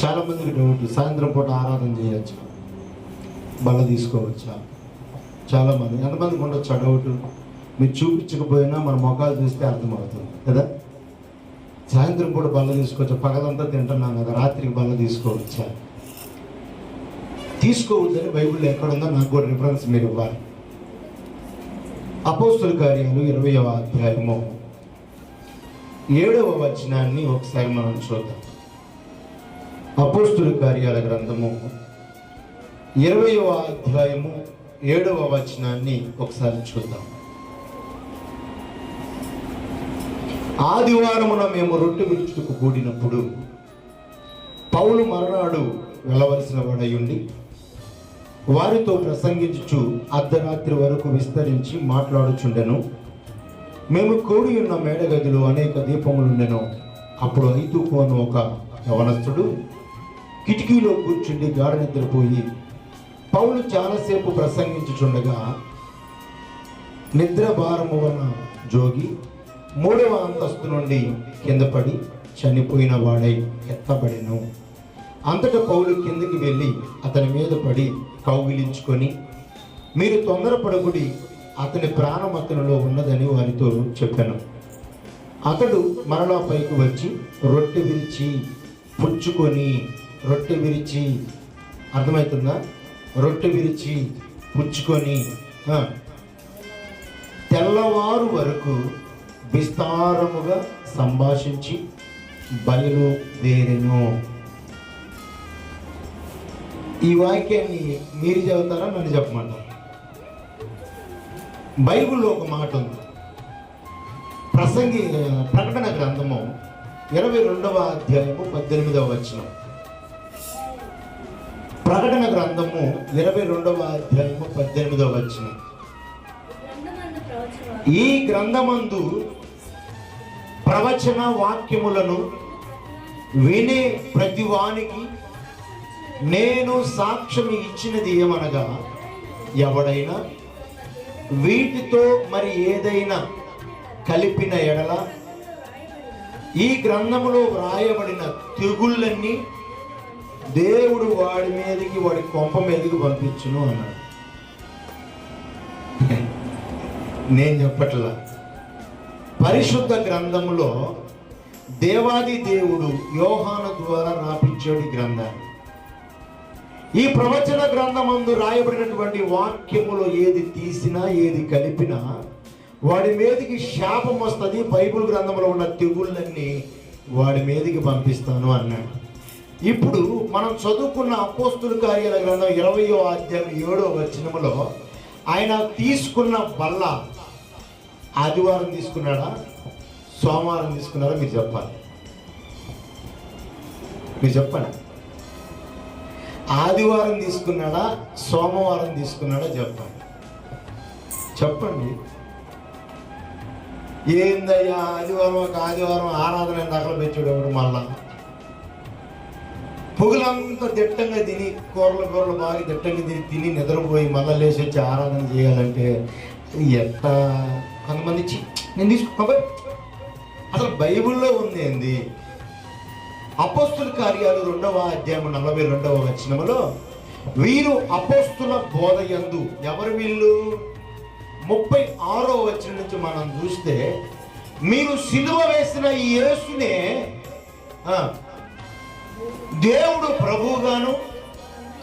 చాలా మందికి డౌట్ సాయంత్రం పూట ఆరాధన చేయొచ్చు. బల్ల తీసుకోవచ్చా? చాలా మంది ఎంతమందికి ఉండొచ్చు ఆ డౌట్? మీరు చూపించకపోయినా మన మొఖాలు చూస్తే అర్థమవుతుంది కదా? సాయంత్రం పూట బల్ల తీసుకోవచ్చా? పగలంతా తింటున్నాం కదా రాత్రికి బల్ల తీసుకోవచ్చా? తీసుకోవద్దని బైబిల్లో ఎక్కడుందో నాకు కూడా రిఫరెన్స్ మీరు ఇవ్వాలి. అపోస్తుల కార్యాలు ఇరవయవ అధ్యాయము ఏడవ వచనాన్ని ఒకసారి మనం చూద్దాం. అపోస్తుల కార్యాల గ్రంథము. ఇరవయవ అధ్యాయము ఏడవ వచనాన్ని ఒకసారి చూద్దాం. ఆదివారమున మేము రొట్టె విడుచుటకు కూడినప్పుడు పౌలు మరునాడు వెళ్ళవలసిన వాడయుండి వారితో ప్రసంగించుచు అర్ధరాత్రి వరకు విస్తరించి మాట్లాడుచుండెను. మేము కూడి ఉన్న మేడగదిలో అనేక దీపములుండెను. అప్పుడు ఐతుకు అను ఒక యవనస్తుడు కిటికీలో కూర్చుండి గాఢ నిద్రపోయి పౌలు చాలాసేపు ప్రసంగించుచుండగా నిద్ర భారము వలన జోగి మూడవ అంతస్తు నుండి కింద పడి చనిపోయిన వాడై ఎత్తబడెను. అంతటా పౌలు కిందకి వెళ్ళి అతని మీద పడి కౌగిలించుకొని మీరు తొందరపడకుడి అతని ప్రాణం అతనిలో ఉన్నదని వారితో చెప్పాను. అతడు మరలా పైకి వచ్చి రొట్టె విరిచి పుచ్చుకొని రొట్టె విరిచి అర్థమవుతుందా? రొట్టె విరిచి పుచ్చుకొని తెల్లవారు వరకు విస్తారముగా సంభాషించి బయలుదేరెను. ఈ వాక్యాన్ని మీరు చదువుతారా? నన్ను చెప్పమంటారు? బైబిల్లో ఒక మాట ఉంది. ప్రసంగి ప్రకటన గ్రంథము ఇరవై రెండవ అధ్యాయము పద్దెనిమిదవ వచనం. ప్రకటన గ్రంథము ఇరవై రెండవ అధ్యాయము పద్దెనిమిదవ వచ్చిన ఈ గ్రంథమందు ప్రవచన వాక్యములను వినే ప్రతివానికి నేను సాక్ష్యం ఇచ్చినది ఏమనగా ఎవడైనా వీటితో మరి ఏదైనా కలిపిన ఎడల ఈ గ్రంథములో వ్రాయబడిన తెగుళ్ళన్నీ దేవుడు వాడి మీదకి వాడి కొంప మీదకి పంపించును అన్నాడు. నేను చెప్పట్లా? పరిశుద్ధ గ్రంథములో దేవాది దేవుడు యోహాన ద్వారా రాపించాడు ఈ గ్రంథాన్ని. ఈ ప్రవచన గ్రంథమందు రాయబడినటువంటి వాక్యములో ఏది తీసినా ఏది కలిపినా వాడి మీదకి శాపం వస్తుంది బైబిల్ గ్రంథంలో ఉన్న తెగుళ్ళన్నీ వాడి మీదకి పంపిస్తాను అన్నాడు. ఇప్పుడు మనం చదువుకున్న అపోస్తుల కార్యాల గ్రంథం ఇరవయో అధ్యాయం ఏడో వచనములో ఆయన తీసుకున్న బల్ల ఆదివారం తీసుకున్నాడా? సోమవారం తీసుకున్నారా మీరు చెప్పాలి. మీరు చెప్పండి. ఆదివారం తీసుకున్నాడా? సోమవారం తీసుకున్నాడా? చెప్పండి. చెప్పండి. ఏందయ్యా? ఆదివారం ఒక ఆదివారం ఆరాధన దాఖలు పెట్టాడు మళ్ళా. పొగులంతా దిట్టంగా తిని కూరలు కూరలు బాగా దిట్టంగా తిని తిని నిద్రపోయి మళ్ళీ లేచి వచ్చి ఆరాధన చేయాలంటే ఎంత కొంతమంది చి నేను తీసుకో అసలు బైబిల్లో ఉంది ఏంది? అపోస్తుల కార్యాలు రెండవ అధ్యాయం నలభై రెండవ వచనములో వీరు అపోస్తుల బోధ ఎందు ఎవరు వీళ్ళు? ముప్పై ఆరో వచ్చిన నుంచి మనం చూస్తే మీరు సిలువ వేసిన ఈ యేసునే దేవుడు ప్రభువుగాను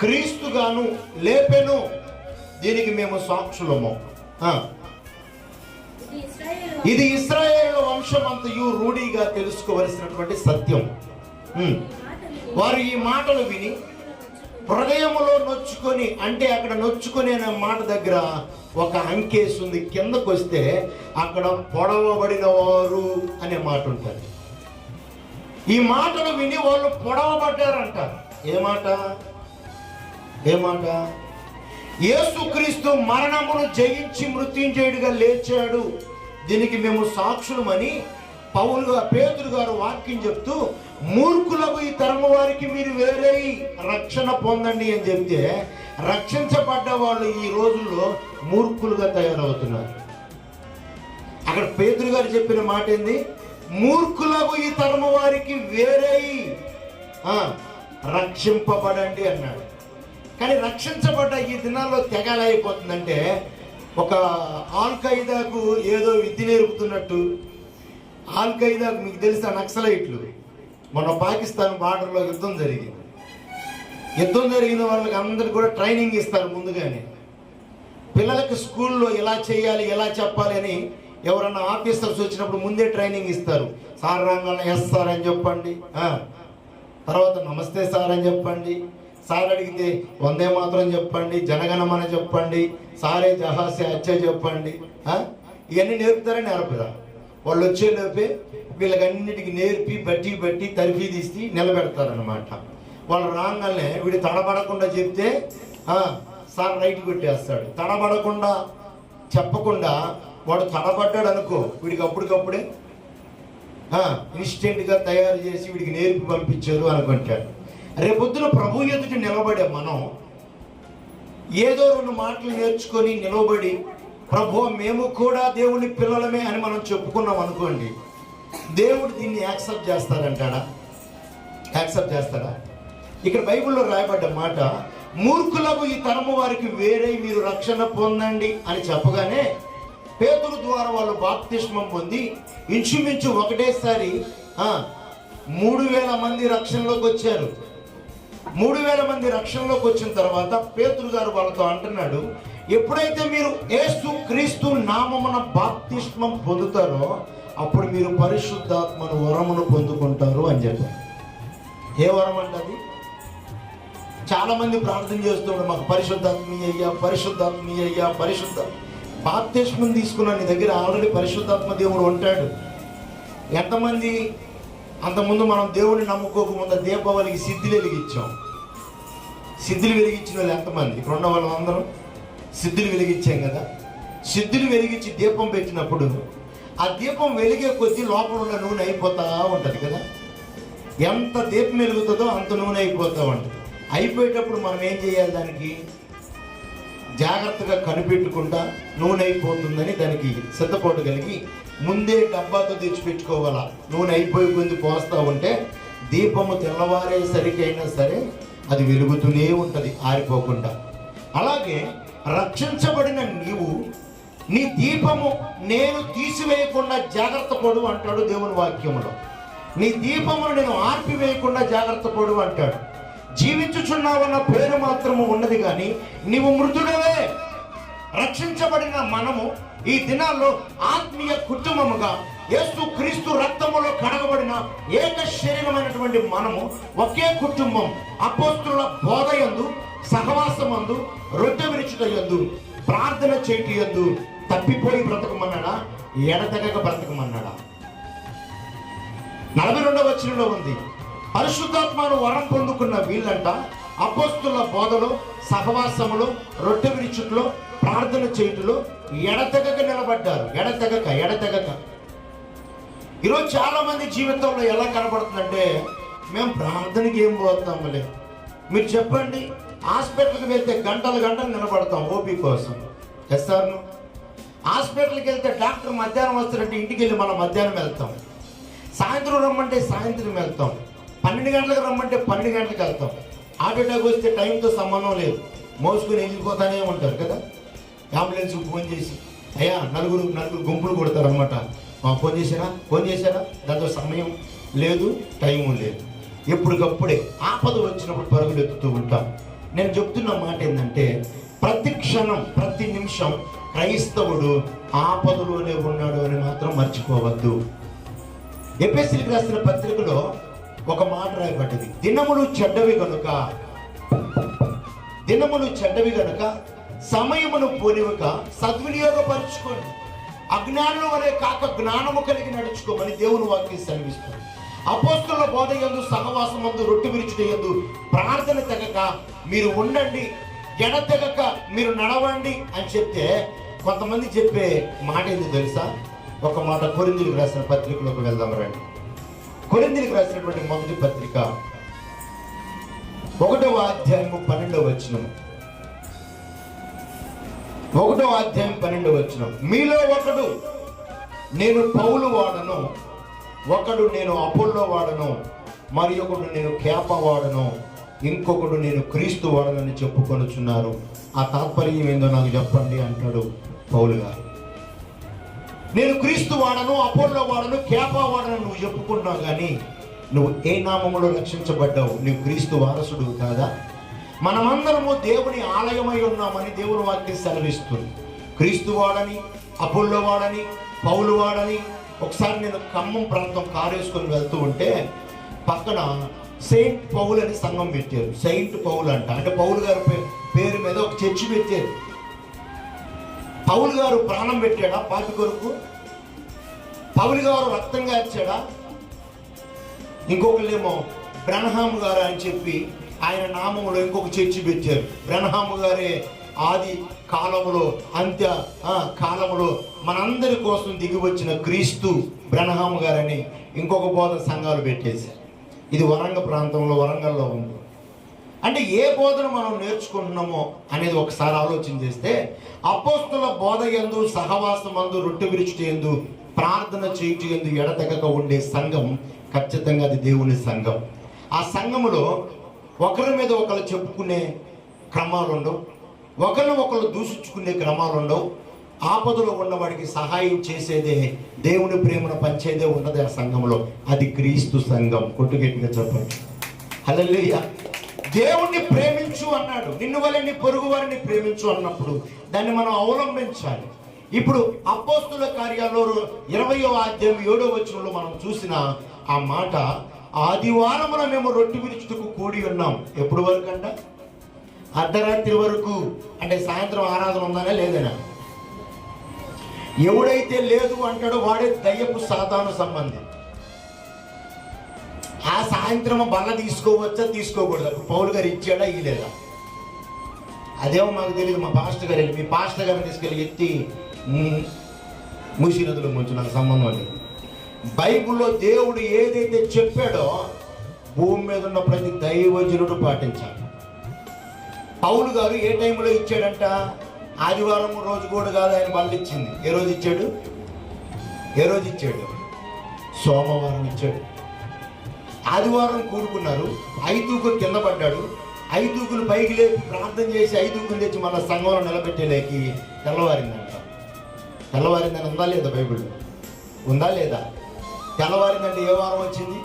క్రీస్తుగాను లేపెను. దీనికి మేము సాక్షులము. ఇది ఇస్రాయేల్ వంశం అంతయు వంశమంతయు రూఢిగా తెలుసుకోవలసినటువంటి సత్యం. వారు ఈ మాటలు విని హృదయములో నొచ్చుకొని అంటే అక్కడ నొచ్చుకొని అనే మాట దగ్గర ఒక అంకేసి ఉంది కిందకు వస్తే అక్కడ పొడవబడిన వారు అనే మాట ఉంటుంది ఈ మాటలు విని వాళ్ళు పొడవ ఏ మాట? ఏ మాట? యేసుక్రీస్తు మరణమును జయించి మృత్యుంజయుడిగా లేచాడు. దీనికి మేము సాక్షులమని పౌలుగా పేతురు గారు వాక్యం చెప్తూ మూర్ఖులకు ఈ తరము వారికి మీరు వేరే రక్షణ పొందండి అని చెప్తే రక్షించబడ్డ వాళ్ళు ఈ రోజుల్లో మూర్ఖులుగా తయారవుతున్నారు. అక్కడ పేతురు గారు చెప్పిన మాట ఏంది మూర్ఖులకు ఈ తరము వారికి వేరే రక్షింపబడండి అన్నాడు. కానీ రక్షించబడ్డ ఈ దినాల్లో తెగాల అయిపోతుందంటే ఒక ఆల్ ఖైదాకు ఏదో విద్య నేర్పుతున్నట్టు ఆల్ ఖైదాకు మీకు తెలిసిన నక్సలైట్లు? మన పాకిస్తాన్ బార్డర్లో యుద్ధం జరిగింది. యుద్ధం జరిగిన వాళ్ళకి అందరికి కూడా ట్రైనింగ్ ఇస్తారు ముందుగానే. పిల్లలకి స్కూల్లో ఎలా చేయాలి ఎలా చెప్పాలి అని ఎవరన్నా ఆఫీసర్స్ వచ్చినప్పుడు ముందే ట్రైనింగ్ ఇస్తారు. సార్ రాగానే ఎస్ సార్ అని చెప్పండి. తర్వాత నమస్తే సార్ అని చెప్పండి. సార్ అడిగితే వందే మాత్రం చెప్పండి జనగణమన చెప్పండి సారే జహాసే అచ్చే చెప్పండి. ఇవన్నీ నేర్పుతారని నేర్పరా? వాళ్ళు వచ్చే లోపే వీళ్ళకన్నిటికి నేర్పి బట్టి బట్టి తరిఫీ తీసి నిలబెడతారనమాట వాళ్ళు రాగానే వీడు తడబడకుండా చెప్తే సార్ రైట్ కొట్టేస్తాడు. తడబడకుండా చెప్పకుండా వాడు తడబడ్డాడు అనుకో వీడికి అప్పటికప్పుడే ఇన్స్టెంట్గా తయారు చేసి వీడికి నేర్పి పంపించారు అనుకుంటాడు. రేపొద్దున ప్రభు ఎదుటి నిలబడే మనం ఏదో రెండు మాటలు నేర్చుకొని నిలబడి ప్రభు మేము కూడా దేవుని పిల్లలమే అని మనం చెప్పుకున్నాం అనుకోండి దేవుడు దీన్ని యాక్సెప్ట్ చేస్తాడంటాడా? యాక్సెప్ట్ చేస్తాడా? ఇక్కడ బైబిల్లో రాయబడ్డ మాట మూర్ఖులకు ఈ తరము వారికి వేరే మీరు రక్షణ పొందండి అని చెప్పగానే పేతుల ద్వారా వాళ్ళు బాప్తిష్మం పొంది ఇంచుమించు ఒకటేసారి మూడు వేల మంది రక్షణలోకి వచ్చారు. మూడు వేల మంది రక్షణలోకి వచ్చిన తర్వాత పేతురు గారు వాళ్ళతో అంటున్నాడు ఎప్పుడైతే మీరు ఏసు క్రీస్తు నామమున బాప్తిష్మం పొందుతారో అప్పుడు మీరు పరిశుద్ధాత్మను వరమును పొందుకుంటారు అని చెప్పారు. ఏ వరం అంటది చాలా మంది ప్రార్థన చేస్తున్నాడు మాకు పరిశుద్ధాత్మీ అయ్యా పరిశుద్ధాత్మ అయ్యా బాప్తిష్మం తీసుకున్న నీ దగ్గర ఆల్రెడీ పరిశుద్ధాత్మ దేవుడు ఉంటాడు. ఎంతమంది అంతకుముందు మనం దేవుడిని నమ్ముకోకముందు దీపావళికి సిద్ధిలు వెలిగించాం. సిద్ధిలు వెలిగించిన వాళ్ళు ఎంతమంది? ఇక్కడ ఉన్న వాళ్ళం అందరం సిద్ధిలు వెలిగించాం కదా. సిద్ధిలు వెలిగించి దీపం పెట్టినప్పుడు ఆ దీపం వెలిగే కొద్దీ లోపల ఉన్న నూనె అయిపోతా ఉంటుంది కదా. ఎంత దీపం వెలుగుతుందో అంత నూనె అయిపోతూ ఉంటుంది. అయిపోయేటప్పుడు మనం ఏం చేయాలి దానికి? జాగ్రత్తగా కనిపెట్టుకుంటా నూనె అయిపోతుందని దానికి సిద్ధపాటు కలిగి ముందే డబ్బాతో తెచ్చిపెట్టుకోవాలా. నూనె అయిపోయి పోస్తా ఉంటే దీపము తెల్లవారేసరికైనా సరే అది వెలుగుతూనే ఉంటుంది ఆరిపోకుండా. అలాగే రక్షించబడిన నీవు నీ దీపము నేను తీసివేయకుండా జాగ్రత్త పడు అంటాడు దేవుని వాక్యంలో నీ దీపమును నేను ఆర్పివేయకుండా జాగ్రత్త పడు అంటాడు. జీవించుచున్నావన్న పేరు మాత్రము ఉన్నది కానీ నీవు మృతుడవే. రక్షించబడిన మనము ఈ దినాల్లో ఆత్మీయ కుటుంబముగా యేసు క్రీస్తు రక్తములో కడగబడిన ఏక శరీరమైనటువంటి మనము ఒకే కుటుంబం అపోస్తుల బోధయందు సహవాసమందు రొట్టె విరుచుట యందు ప్రార్థన చేటి యందు తప్పిపోయి బ్రతకమన్నాడా? ఎడతెగక బ్రతకమన్నాడా? నలభై రెండవ వచనంలో ఉంది. పరిశుద్ధాత్మను వరం పొందుకున్న వీళ్ళంట అపోస్తుల బోధలో సహవాసములో రొట్టె విరుచుట్లో ప్రార్థన చేయుటలో ఎడతెగక నిలబడ్డారు. ఎడతెగక ఎడతెగక. ఈరోజు చాలామంది జీవితంలో ఎలా కనబడుతుందంటే మేము ప్రార్థనకి ఏం పోతాంలే మీరు చెప్పండి హాస్పిటల్కి వెళ్తే గంటలు గంటలు నిలబడతాం ఓపీ కోసం. ఎస్ఆర్ను హాస్పిటల్కి వెళ్తే డాక్టర్ మధ్యాహ్నం వస్తారంటే ఇంటికి వెళ్ళి మనం మధ్యాహ్నం వెళ్తాం. సాయంత్రం రమ్మంటే సాయంత్రం వెళ్తాం. పన్నెండు గంటలకు రమ్మంటే పన్నెండు గంటలకు వెళ్తాం. హార్ట్ అటాక్ వస్తే టైంతో సంబంధం లేదు. మోసుకుని వెళ్ళిపోతానే ఉంటారు కదా? అంబులెన్స్కి ఫోన్ చేసి అయ్యా నలుగురు నలుగురు గుంపులు కొడతారు అనమాట ఫోన్ చేశారా? ఫోన్ చేశారా? దాంతో సమయం లేదు టైము లేదు. ఎప్పటికప్పుడే ఆపద వచ్చినప్పుడు పరుగులు ఎత్తుతూ ఉంటాం. నేను చెప్తున్న మాట ఏంటంటే ప్రతి క్షణం ప్రతి నిమిషం క్రైస్తవుడు ఆపదలోనే ఉన్నాడు అని మాత్రం మర్చిపోవద్దు. ఎపిఎస్సీకి రాసిన పత్రికలో ఒక మాట రాయబడ్డది. దినములు చెడ్డవి కనుక దినములు చెడ్డవి కనుక సమయమును పోనివక సద్వినియోగపరుచుకోండి అజ్ఞానుల వలె కాక జ్ఞానము కలిగి నడుచుకోమని దేవుని వాక్యం సెలవిస్తుంది. అపోస్తుల బోధ యందు సహవాసమందు రొట్టె విరుచుట యందు ప్రార్థన తెగక మీరు ఉండండి ఎడతెగక మీరు నడవండి అని చెప్తే కొంతమంది చెప్పే మాట ఏంది తెలుసా? ఒక మాట కొరిందులకు రాసిన పత్రికలోకి వెళ్దాం రండి. కొరిందికి రాసినటువంటి మొదటి పత్రిక ఒకటవ అధ్యాయము పన్నెండవ వచనం. ఒకటో అధ్యాయం పన్నెండు వచ్చిన మీలో ఒకడు నేను పౌలు వాడను ఒకడు నేను అపోల్లో వాడను మరి ఒకడు నేను కేప వాడను ఇంకొకడు నేను క్రీస్తు వాడనని చెప్పుకొనుచున్నారు. ఆ తాత్పర్యం ఏందో నాకు చెప్పండి అంటాడు పౌలు గారు. నేను క్రీస్తు వాడను అపోలో వాడను కేపా వాడను నువ్వు చెప్పుకుంటున్నావు కానీ నువ్వు ఏ నామములో రక్షించబడ్డావు? నువ్వు క్రీస్తు వారసుడు కాదా? మనమందరము దేవుని ఆలయమై ఉన్నామని దేవుని వాక్యం సెలవిస్తుంది. క్రీస్తు వాడని అపోల్లో వాడని పౌలు వాడని ఒకసారి నేను ఖమ్మం ప్రాంతం కారేసుకొని వెళ్తూ ఉంటే పక్కన సెయింట్ పౌల్ అని సంఘం పెట్టారు. సెయింట్ పౌల్ అంట. అంటే పౌలు గారి పేరు మీద ఒక చర్చి పెట్టారు. పౌలు గారు ప్రాణం పెట్టాడా? పాటి కొరకు పౌలు గారు రక్తం గార్చాడా ఇంకొకళ్ళేమో బ్రహ్హాము గారు అని చెప్పి ఆయన నామంలో ఇంకొక చర్చి పెట్టారు. బ్రహ్హాము గారే ఆది కాలంలో అంత్య కాలంలో మనందరి కోసం దిగి వచ్చిన క్రీస్తు బ్రహ్హాము గారని ఇంకొక బోధ సంఘాలు పెట్టేశారు. ఇది వరంగ ప్రాంతంలో వరంగల్లో ఉంది. అంటే ఏ బోధన మనం నేర్చుకుంటున్నామో అనేది ఒకసారి ఆలోచన చేస్తే అపోస్తుల బోధ ఎందు సహవాసం అందు రొట్టె విరుచుట ఎందు ప్రార్థన చేయుట ఎందు ఎడతెగక ఉండే సంఘం ఖచ్చితంగా అది దేవుని సంఘం. ఆ సంఘములో ఒకరి మీద ఒకరు చెప్పుకునే క్రమాలు ఉండవు ఒకరిని ఒకరు దూషించుకునే క్రమాలు ఉండవు ఆపదలో ఉన్నవాడికి సహాయం చేసేదే దేవుని ప్రేమను పంచేదే ఉన్నది ఆ సంఘంలో అది క్రీస్తు సంఘం. కొట్టుగట్టిగా చెప్పండి. హలో దేవుణ్ణి ప్రేమించు అన్నాడు. నిన్ను వల్ల నీ పొరుగు వారిని ప్రేమించు అన్నప్పుడు దాన్ని మనం అవలంబించాలి. ఇప్పుడు అపోస్తుల కార్యాల్లో ఇరవయో అధ్యాయం ఏడో వచనంలో మనం చూసిన ఆ మాట ఆదివారమున మేము రొట్టె విరుచుటకు కూడి ఉన్నాం. ఎప్పుడు వరకు అంట అర్ధరాత్రి వరకు. అంటే సాయంత్రం ఆరాధన ఉందనే లేదనా? ఎవడైతే లేదు అంటాడో వాడే దయ్యపు సాతాను సంబంధి. ఆ సాయంత్రం బల్ల తీసుకోవచ్చా? తీసుకోకూడదు? పౌలు గారు ఇచ్చాడా? ఇలేదా అదేమో మాకు తెలియదు మా పాస్టర్ గారు వెళ్ళి మీ పాస్టర్ గారిని తీసుకెళ్ళి ఎత్తి మ్, మూసీ ముంచు నాకు సంబంధం లేదు. బైబిల్లో దేవుడు ఏదైతే చెప్పాడో భూమి మీద ఉన్న ప్రతి దైవజనుడు పాటించాలి. పౌలు గారు ఏ టైంలో ఇచ్చాడంట? ఆదివారం రోజు కూడా కాదు ఆయన బల్ల ఇచ్చింది. ఏ రోజు ఇచ్చాడు? ఏ రోజు ఇచ్చాడు? సోమవారం ఇచ్చాడు. ఆదివారం కూడుకున్నారు. ఐదుగురు కింద పడ్డాడు. ఐదుగురు పైకి లేపి ప్రార్థన చేసి ఐదుగురు తెచ్చి మన సంఘంలో నిలబెట్టేలేకి తెల్లవారిందంట. తెల్లవారిందని ఉందా లేదా బైబిల్? ఉందా లేదా? తెల్లవారిందంటే ఏ వారం వచ్చింది?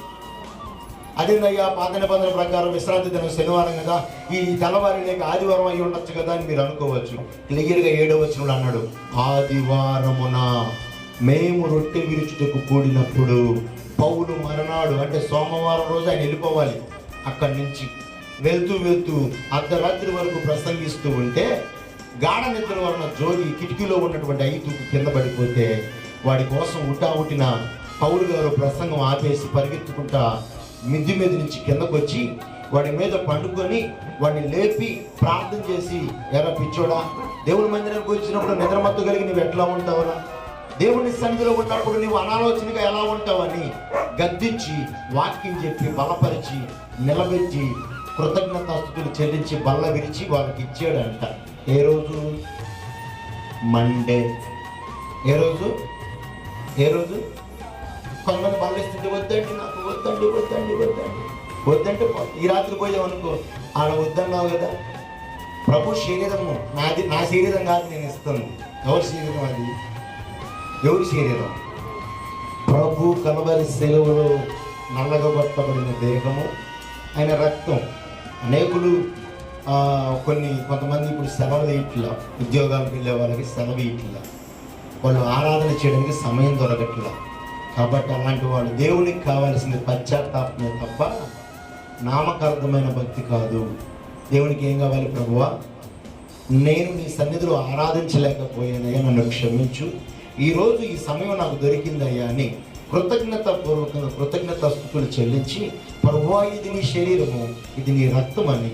అదేందయ్యా పాత నిబంధన ప్రకారం విశ్రాంతి దినం శనివారం కదా. ఈ తెల్లవారి లేక ఆదివారం అయి ఉండొచ్చు కదా అని మీరు అనుకోవచ్చు. క్లియర్గా ఏడో వచ్చినప్పుడు అన్నాడు ఆదివారమున మేము రొట్టె విరుచుటకు కూడినప్పుడు పౌలు మరనాడు అంటే సోమవారం రోజు ఆయన వెళ్ళిపోవాలి. అక్కడి నుంచి వెళ్తూ వెళ్తూ అర్ధరాత్రి వరకు ప్రసంగిస్తూ ఉంటే గాఢ నిద్ర వలన జోగి కిటికీలో ఉన్నటువంటి ఐదు కింద పడిపోతే వాడి కోసం ఉటా ఉట్టిన పౌరు గారు ప్రసంగం ఆపేసి పరిగెత్తుకుంటా మిద్ది మీద నుంచి కిందకొచ్చి వాడి మీద పండుకొని వాడిని లేపి ప్రార్థన చేసి ఎరా పిచ్చోడా దేవుని మందిరానికి వచ్చినప్పుడు నిద్రమత్తు కలిగి నువ్వు ఎట్లా ఉంటావురా? దేవుని సన్నిధిలో ఉన్నప్పుడు నువ్వు అనాలోచనగా ఎలా ఉంటావని గద్దించి వాక్యం చెప్పి బలపరిచి నిలబెట్టి కృతజ్ఞతాస్తుతులు చెల్లించి బల్ల విరిచి వాళ్ళకి ఇచ్చాడంట. ఏ రోజు? మండే. ఏ రోజు? ఏ రోజు? కొందరు బల్ల ఇస్తుంటే వద్దండి నాకు వద్దండి వద్దండి వద్దండి. వద్దంటే ఈ రాత్రి పోయామనుకో ఆడ వద్దన్నావు కదా. ప్రభు శరీరము నాది నా శరీరం కాదు నేను ఇస్తుంది ఎవరి శరీరం అది? ఎవరి శరీరం ప్రభు కలవరి సెలవులో నల్లగబట్టబడిన దేహము ఆయన రక్తం. అనేకులు కొన్ని కొంతమంది ఇప్పుడు సెలవులు ఇట్లా ఉద్యోగాలకు వెళ్ళే వాళ్ళకి సెలవు ఇట్లా వాళ్ళు ఆరాధన చేయడానికి సమయం దొరకట్లా. కాబట్టి అలాంటి వాళ్ళు దేవునికి కావాల్సింది పశ్చాత్తాపమే తప్ప నామకార్థమైన భక్తి కాదు. దేవునికి ఏం కావాలి ప్రభువా? నేను నీ సన్నిధిలో ఆరాధించలేకపోయానయ్యా నన్ను క్షమించు. ఈరోజు ఈ సమయం నాకు దొరికిందయ్యా అని కృతజ్ఞత పూర్వకంగా కృతజ్ఞత స్థుతులు చెల్లించి ప్రభువా ఇది నీ శరీరము ఇది నీ రక్తం అని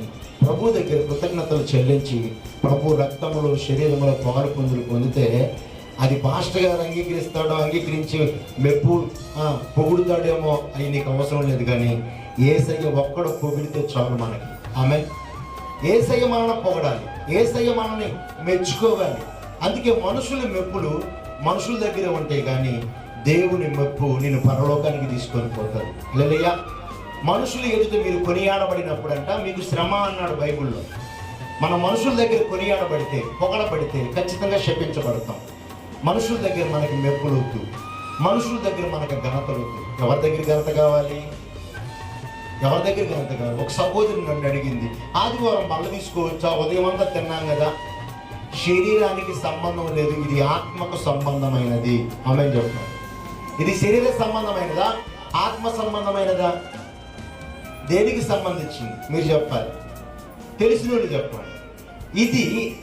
ప్రభు దగ్గర కృతజ్ఞతలు చెల్లించి ప్రభు రక్తములో శరీరంలో పాలు పొందులు పొందితే అది పాస్టర్ గారు అంగీకరిస్తాడో అంగీకరించి మెప్పు పొగుడుతాడేమో అవి నీకు అవసరం లేదు కానీ ఏసయ్య ఒక్కడ పొగిడితే చాలు మనకి. ఆమె ఏసయ్య మనల్ని పొగడాలి. ఏసయ్య మనల్ని మెచ్చుకోవాలి. అందుకే మనుషుల మెప్పులు మనుషుల దగ్గర ఉంటే కానీ దేవుని మెప్పు నేను పరలోకానికి తీసుకొని పోతాడు లేదయ్యా మనుషులు ఎదుట మీరు కొనియాడబడినప్పుడంట మీకు శ్రమ అన్నాడు బైబిల్లో. మన మనుషుల దగ్గర కొనియాడబడితే పొగడబడితే ఖచ్చితంగా శపించబడతాం. మనుషుల దగ్గర మనకి మెప్పులు వద్దు మనుషుల దగ్గర మనకు ఘనత వద్దు ఎవరి దగ్గర ఘనత కావాలి? ఎవరి దగ్గర ఘనత కావాలి? ఒక సహోదరుని నన్ను అడిగింది ఆదివారం బల్ల తీసుకోవచ్చా? ఉదయం అంతా తిన్నాం కదా. శరీరానికి సంబంధం లేదు ఇది ఆత్మకు సంబంధమైనది. ఆమె చెప్తాను ఇది శరీర సంబంధమైనదా? ఆత్మ సంబంధమైనదా? దేనికి సంబంధించింది? మీరు చెప్పాలి. తెలిసిన వాళ్ళు ఇది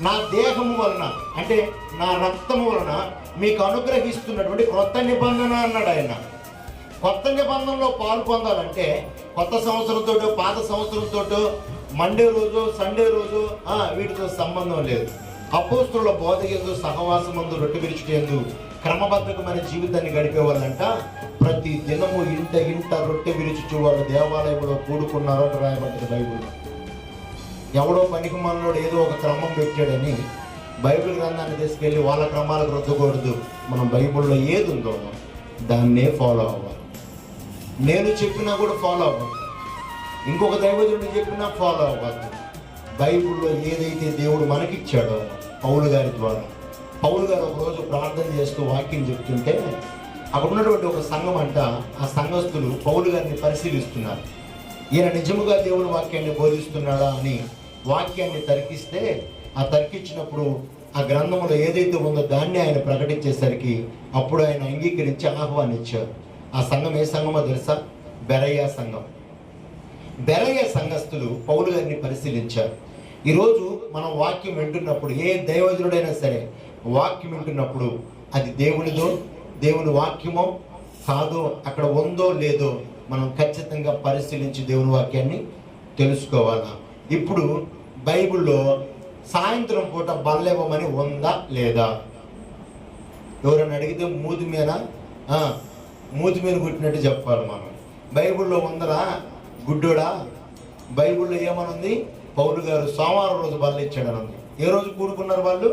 నా దేహము వలన అంటే నా రక్తము వలన మీకు అనుగ్రహిస్తున్నటువంటి కొత్త నిబంధన అన్నాడు ఆయన. కొత్త నిబంధనలో పాలు పొందాలంటే కొత్త సంవత్సరంతో పాత సంవత్సరంతో మండే రోజు సండే రోజు ఆ, వీటితో సంబంధం లేదు. అపోస్తుల బోధ ఎందు సహవాసం మందు రొట్టె విరుచుటేందు క్రమబద్ధకమైన జీవితాన్ని గడిపే వాళ్ళంట ప్రతి దినము ఇంట ఇంట రొట్టె విరుచుచు వాళ్ళు దేవాలయంలో కూడుకున్నారో అని రాయబడ్డది బైబుల్. ఎవడో పనికి మనలోడు ఏదో ఒక క్రమం పెట్టాడని బైబిల్ గ్రంథాన్ని తీసుకెళ్ళి వాళ్ళ క్రమాలకు రద్దకూడదు మనం బైబిల్లో ఏది ఉందో దాన్నే ఫాలో అవ్వాలి. నేను చెప్పినా కూడా ఫాలో అవ్వాలి ఇంకొక దైవజుడిని చెప్పినా ఫాలో అవ్వద్దు బైబిల్లో ఏదైతే దేవుడు మనకిచ్చాడో పౌలు గారి ద్వారా పౌలు గారు ఒకరోజు ప్రార్థన చేస్తూ వాక్యం చెప్తుంటే అక్కడ ఉన్నటువంటి ఒక సంఘం అంట ఆ సంఘస్థులు పౌలు గారిని పరిశీలిస్తున్నారు. ఈయన నిజముగా దేవుని వాక్యాన్ని బోధిస్తున్నాడా అని వాక్యాన్ని తరికిస్తే ఆ తరికిచ్చినప్పుడు ఆ గ్రంథంలో ఏదైతే ఉందో దాన్ని ఆయన ప్రకటించేసరికి అప్పుడు ఆయన అంగీకరించి ఆహ్వానించారు. ఆ సంఘం ఏ సంఘమో తెలుసా? బెరయ్య సంఘం. బెరయ సంఘస్థులు పౌలు గారిని పరిశీలించారు. ఈరోజు మనం వాక్యం వింటున్నప్పుడు ఏ దైవజనుడైనా సరే వాక్యం వింటున్నప్పుడు అది దేవునిదో దేవుని వాక్యమో కాదో అక్కడ ఉందో లేదో మనం ఖచ్చితంగా పరిశీలించి దేవుని వాక్యాన్ని తెలుసుకోవాలా? ఇప్పుడు బైబిల్లో సాయంత్రం పూట బల్లెవ్వమని ఉందా లేదా? ఎవరైనా అడిగితే మూతి మీద మూతి మీద కుట్టినట్టు చెప్పాలి మనం. బైబిల్లో ఉందరా గుడ్డోడా? బైబిల్లో ఏమనుంది? పౌలు గారు సోమవారం రోజు బల్ల ఇచ్చాడని ఉంది ఏ రోజు కూడుకున్నారు వాళ్ళు?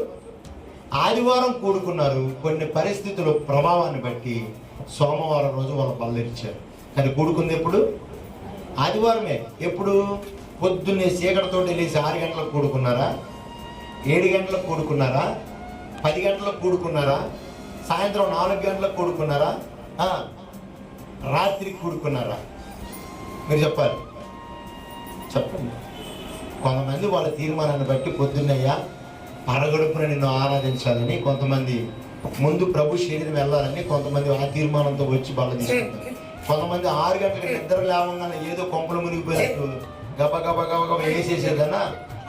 ఆదివారం కూడుకున్నారు. కొన్ని పరిస్థితుల ప్రభావాన్ని బట్టి సోమవారం రోజు వాళ్ళు బల్లరిచ్చారు కానీ కూడుకుంది ఎప్పుడు? ఆదివారమే. ఎప్పుడు? పొద్దున్నే చీకటితో వెళ్ళేసి ఆరు గంటలకు కూడుకున్నారా? ఏడు గంటలకు కూడుకున్నారా? పది గంటలకు కూడుకున్నారా? సాయంత్రం నాలుగు గంటలకు కూడుకున్నారా? రాత్రికి కూడుకున్నారా? మీరు చెప్పాలి. చెప్పండి. కొంతమంది వాళ్ళ తీర్మానాన్ని బట్టి పొద్దున్నయ్యా పరగడుపున నిన్ను ఆరాధించాలని కొంతమంది ముందు ప్రభు శరీరం వెళ్ళాలని కొంతమంది ఆ తీర్మానంతో వచ్చి బల్ల తీసుకుంటారు. కొంతమంది ఆరు గంటలకు నిద్ర లేవగానే ఏదో కొంపలు మునిగిపోయినట్టు గబ గబ గబ గబ వేసేసేదన్నా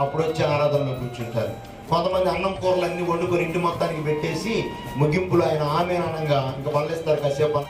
అప్పుడు వచ్చి ఆరాధనలో కూర్చుంటారు. కొంతమంది అన్నం కూరలు అన్ని వండుకొని ఇంటి మొత్తానికి పెట్టేసి ముగింపులో ఆయన ఆమె అనగా ఇంకా పళ్ళేస్తారు కాసేపు.